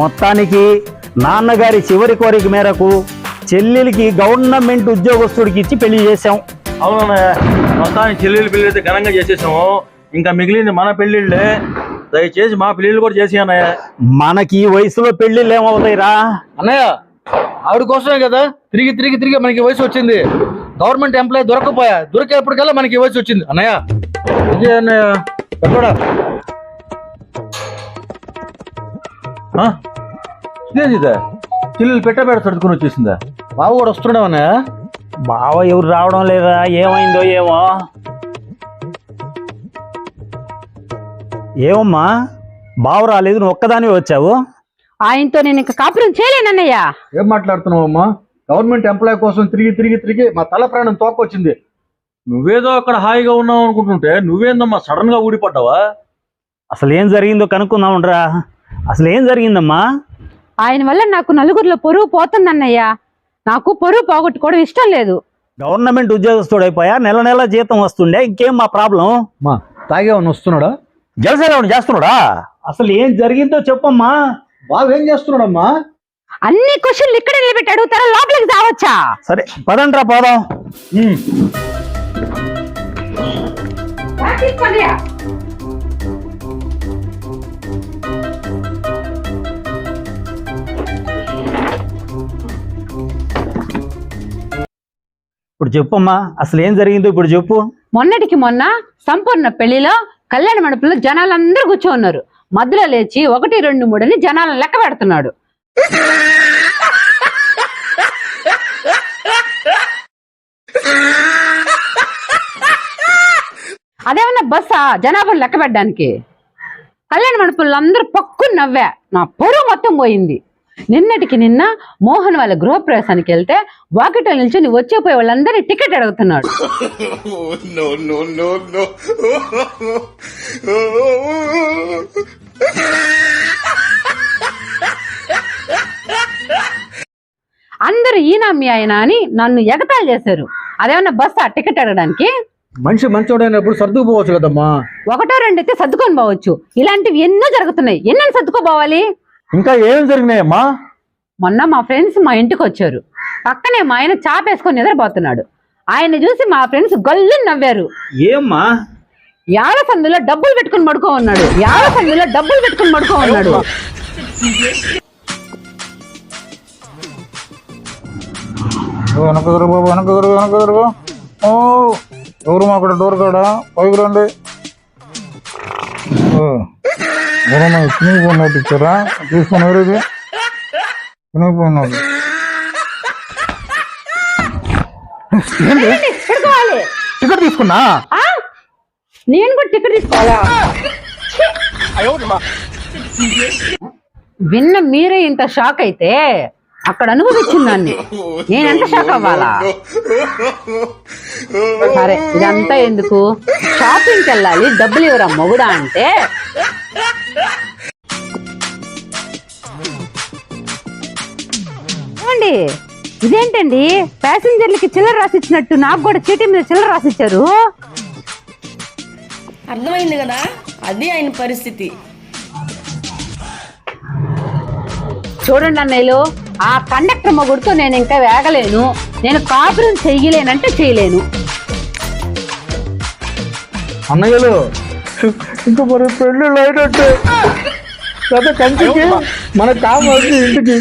మొత్తానికి నాన్నగారి చివరి కోరిక మేరకు చెల్లెలికి గవర్నమెంట్ ఉద్యోగస్తుడికి ఇచ్చి పెళ్ళి చేశాం. అవునన్నయ్య మొత్తానికి చెల్లెలు పెళ్ళి అయితే ఘనంగా చేసేసాము. ఇంకా మిగిలింది మన పెళ్ళిళ్ళే దయచేసి మా పెళ్ళిళ్ళు కూడా చేసి అన్నయ్య. మనకి ఈ వయసులో పెళ్ళిళ్ళు ఏమవుతాయిరా? అన్నయ్య ఆవిడ కోసమే కదా తిరిగి తిరిగి తిరిగి మనకి వయసు వచ్చింది. గవర్నమెంట్ ఎంప్లాయ్ దొరకపోయా దొరికేప్పటికల్లా మనకి వయసు వచ్చింది. అన్నయ్య. ఇదే అన్నయ్య. ఎక్కడా ఇదేంది ఇదే చెల్లెలు పెట్ట పెట్ట సర్దుకుని వచ్చేసిందా? బాబు కూడా వస్తున్నాడు అన్నయ్య బావ ఎవరు రావడం లేదా? ఏమైందో ఏమో? ఏమమ్మా? బావ రాలేదు నువ్వు ఒక్కదాని వచ్చావు? ఆయనతో నేను ఇంకా కాపురం చేయలేనన్నయ్య ఏం మాట్లాడుతున్నావు అమ్మా? గవర్నమెంట్ ఎంప్లాయ్ కోసం తిరిగి తిరిగి తిరిగి మా తల ప్రాణం తోకొచ్చింది. నువ్వేదో అక్కడ హాయిగా ఉన్నావు అనుకుంటుంటే నువ్వేందమ్మా సడన్గా ఊడిపడ్డావా? అసలు ఏం జరిగిందో కనుక్కుందామండ్రా అసలు ఏం జరిగిందమ్మా? ఆయన వల్ల నాకు నలుగురిలో పొరుగు పోతుందన్నయ్య. నాకు పొరుగు పోగొట్టుకోవడం ఇష్టం లేదు. గవర్నమెంట్ ఉద్యోగస్తుడు అయిపోయా నెల నెల జీతం వస్తుండే ఇంకేం మా ప్రాబ్లం? మా తాగేవని వస్తున్నాడా? జలసేన చేస్తున్నాడా? అసలు ఏం జరిగిందో చెప్పమ్మా. బాబు ఏం చేస్తున్నాడమ్మా? అన్ని క్వశ్చన్లు ఇక్కడే నిలబెట్టి అడుగుతారా? లోపలికి రావచ్చా? సరే పదండ్రా పోదాం. ఇప్పుడు చెప్పమ్మా అసలు ఏం జరిగిందో ఇప్పుడు చెప్పు. మొన్నటికి మొన్న సంపూర్ణ పెళ్ళిలో కళ్యాణ మండపంలో జనాలందరూ కూర్చో ఉన్నారు మధ్యలో లేచి ఒకటి రెండు మూడు అని జనాలను లెక్క పెడుతున్నాడు. అదేమన్నా బస్సా? జనాభాను లెక్క పెట్టడానికి. కళ్యాణ మండపంలో అందరూ పక్కు నవ్వా. నా పొరుగు మొత్తం పోయింది. నిన్నటికి నిన్న మోహన్ వాళ్ళ గృహప్రవేశానికి వెళ్తే వాకిట్లో నిల్చొని వచ్చేపోయే వాళ్ళందరినీ టికెట్ అడుగుతున్నాడు. No. అందరూ ఈయన మీ ఆయన అని నన్ను ఎగతాళి చేశారు. అదేమన్నా బస్సా టికెట్ అడగడానికి? మనిషి మంచోడైనప్పుడు సర్దుకుపోవచ్చు కదమ్మా. ఒకటో రెండు అయితే సర్దుకొని పోవచ్చు. ఇలాంటివి ఎన్నో జరుగుతున్నాయి. ఎన్నెన్ని సర్దుకోపోవాలి? ఇంకా ఏం జరిగినాయమ్మా? మొన్న మా ఫ్రెండ్స్ మా ఇంటికి వచ్చారు. పక్కనే మా ఆయన చాపేసుకొని నిద్రపోతున్నాడు. ఆయన చూసి మా ఫ్రెండ్స్ గల్లు నవ్వారు. ఏమ్మా? యాడ సందులో డబ్బులు పెట్టుకుని పడుకో ఉన్నాడు యాడ సందులో డబ్బులు పెట్టుకుని పడుకో ఉన్నాడు వెనక తిరుగు బాబు వెనక తిరుగు వెనక తిరుగు ఓ ఎవరు మా అక్కడ డోర్ కాడ? పైకి రండి. ఎవరన్నా ఇచ్చారా తీసుకుని ఎవరిది? చినిగిపోయినట్టు పెట్టుకోవాలి. టికెట్ తీసుకున్నా? నేను కూడా టికెట్ తీసుకోవాలా? విన్న మీరే ఇంత షాక్ అయితే అక్కడ అనుభవించింది దాన్ని. నేను ఎంత షాక్ అవ్వాలా? సరే ఇదంతా ఎందుకు? షాపింగ్కి వెళ్ళాలి డబ్బులు ఇవ్వరా మొగుడా అంటే ఏమండి? ఇదేంటండి? ప్యాసింజర్లకి చిల్లర రాసిచ్చినట్టు నాకు కూడా చీటీ మీద చిల్లర రాసిచ్చారు? అర్థమైంది కదా? అది ఆయన పరిస్థితి. చూడండి అన్నయ్యలు ఆ కండక్టర్ మొగుడుతో నేను ఇంకా వేగలేను. నేను కాపురం చెయ్యలేనంటే చేయలేను అన్నయ్యలు ఇంకా మరి పెళ్ళి అయినట్టే కథ కంచికి మన కామ వచ్చి ఇంటికి